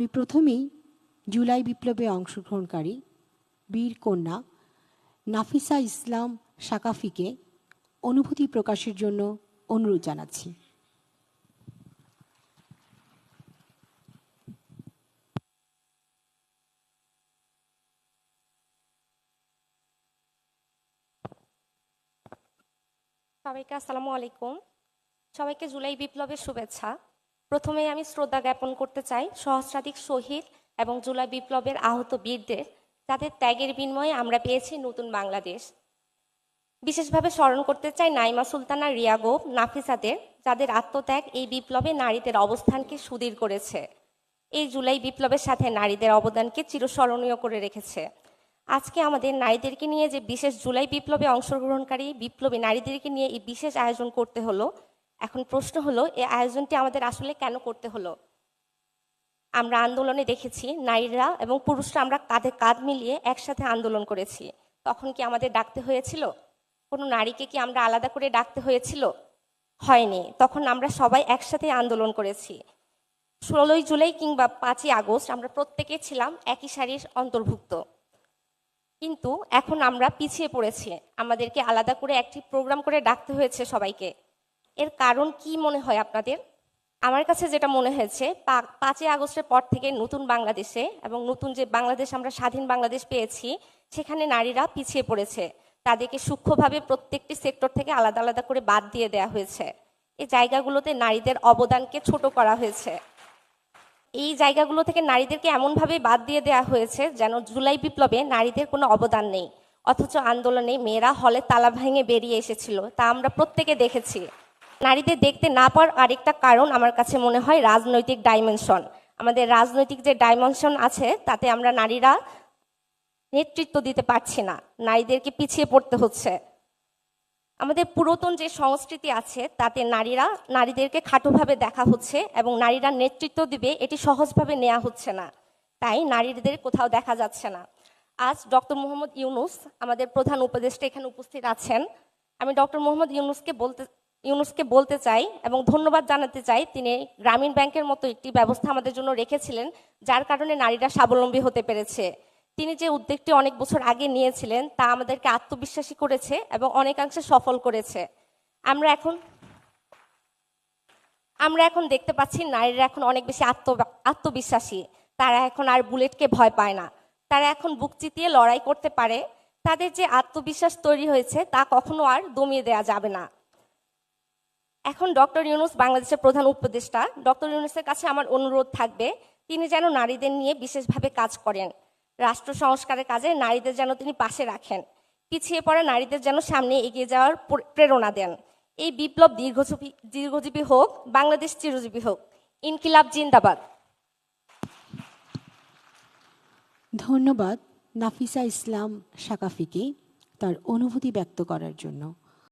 আমি প্রথমেই জুলাই বিপ্লবে অংশগ্রহণকারী বীর কন্যা নাফিসা ইসলাম সাকাফিকে অনুভূতি প্রকাশের জন্য অনুরোধ জানাচ্ছি। সবাইকে আসসালামু আলাইকুম। সবাইকে জুলাই বিপ্লবের শুভেচ্ছা। প্রথমেই আমি শ্রদ্ধা জ্ঞাপন করতে চাই সহস্রাধিক শহীদ এবং জুলাই বিপ্লবের আহত বীরদের তাদের ত্যাগের বিনিময়ে আমরা পেয়েছি নতুন বাংলাদেশ। বিশেষভাবে স্মরণ করতে চাই নাইমা সুলতানা রিয়াগো নাফিসাদের, যাদের আত্মত্যাগ এই বিপ্লবে নারীদের অবস্থানকে সুদীর করেছে। এই জুলাই বিপ্লবের সাথে নারীদের অবদানকে চিরস্মরণীয় করে রেখেছে। আজকে আমাদের নারীদেরকে নিয়ে যে বিশেষ জুলাই বিপ্লবে অংশগ্রহণকারী বিপ্লবী নারীদেরকে নিয়ে এই বিশেষ আয়োজন করতে হলো এখন প্রশ্ন হলো, এই আয়োজনটি আমাদের আসলে কেন করতে হলো? আমরা আন্দোলনে দেখেছি, নারীরা এবং পুরুষরা আমরা কাঁধে কাঁধ মিলিয়ে একসাথে আন্দোলন করেছি। তখন কি আমাদের ডাকতে হয়েছিল? কোনো নারীকে কি আমরা আলাদা করে ডাকতে হয়েছিল? হয়নি। তখন আমরা সবাই একসাথে আন্দোলন করেছি। ষোলোই জুলাই কিংবা পাঁচই আগস্ট আমরা প্রত্যেকে ছিলাম একই সারির অন্তর্ভুক্ত। কিন্তু এখন আমরা পিছিয়ে পড়েছি। আমাদেরকে আলাদা করে একটি প্রোগ্রাম করে ডাকতে হয়েছে সবাইকে। এর কারণ কি মনে হয় আপনাদের? আমার কাছে যেটা মনে হয়েছে পাঁচই আগস্টের পর থেকে নতুন বাংলাদেশে এবং নতুন যে বাংলাদেশ, আমরা স্বাধীন বাংলাদেশ পেয়েছি, সেখানে নারীরা পিছিয়ে পড়েছে। তাদেরকে সূক্ষ্মভাবে প্রত্যেকটি সেক্টর থেকে আলাদা আলাদা করে বাদ দিয়ে দেওয়া হয়েছে। এই জায়গাগুলোতে নারীদের অবদানকে ছোট করা হয়েছে। এই জায়গাগুলো থেকে নারীদেরকে এমনভাবে বাদ দিয়ে দেওয়া হয়েছে যেন জুলাই বিপ্লবে নারীদের কোনো অবদান নেই। অথচ আন্দোলনে মেয়েরা হলে তালা ভেঙে বেরিয়ে এসেছিল, তা আমরা প্রত্যেকে দেখেছি। নারীদের দেখতে না পাওয়ার আরেকটা কারণ আমার কাছে মনে হয় রাজনৈতিক ডাইমেনশন আমাদের রাজনৈতিক যে ডাইমেনশন আছে, তাতে আমরা নারীরা নেতৃত্ব দিতে পারছি না। নারীদেরকে পিছিয়ে পড়তে হচ্ছে। আমাদের পুরাতন যে সংস্কৃতি আছে, তাতে নারীরা, নারীদেরকে খাটোভাবে দেখা হচ্ছে এবং নারীরা নেতৃত্ব দিবে, এটি সহজভাবে নেওয়া হচ্ছে না। তাই নারীদের কোথাও দেখা যাচ্ছে না। আজ ডক্টর মোহাম্মদ ইউনুস, আমাদের প্রধান উপদেষ্টা এখানে উপস্থিত আছেন। আমি ডক্টর মোহাম্মদ ইউনুসকে বলতে ইউনুসকে বলতে চাই এবং ধন্যবাদ জানাতে চাই, তিনি গ্রামীণ ব্যাংকের মতো একটি ব্যবস্থা আমাদের জন্য রেখেছিলেন, যার কারণে নারীরা স্বাবলম্বী হতে পেরেছে। তিনি যে উদ্যোগটি অনেক বছর আগে নিয়েছিলেন, তা আমাদেরকে আত্মবিশ্বাসী করেছে এবং অনেকাংশে সফল করেছে। আমরা এখন আমরা এখন দেখতে পাচ্ছি নারীরা এখন অনেক বেশি আত্ম, আত্মবিশ্বাসী। তারা এখন আর বুলেটকে ভয় পায় না। তারা এখন বুক চিতিয়ে লড়াই করতে পারে। তাদের যে আত্মবিশ্বাস তৈরি হয়েছে, তা কখনো আর দমিয়ে দেওয়া যাবে না। এখন ডক্টর ইউনুস বাংলাদেশের প্রধান উপদেষ্টা। ডক্টর ইউনুসের কাছে আমার অনুরোধ থাকবে, তিনি যেন নারীদের নিয়ে বিশেষভাবে কাজ করেন, রাষ্ট্র সংস্কারের কাজে নারীদের যেন তিনি পাশে রাখেন, পিছিয়ে পড়া নারীদের যেন সামনে এগিয়ে যাওয়ার প্রেরণা দেন। এই বিপ্লব দীর্ঘজীবী দীর্ঘজীবী হোক, বাংলাদেশ চিরজীবী হোক। ইনকিলাব জিন্দাবাদ। ধন্যবাদ নাফিসা ইসলাম সাকাফিকে তার অনুভূতি ব্যক্ত করার জন্য।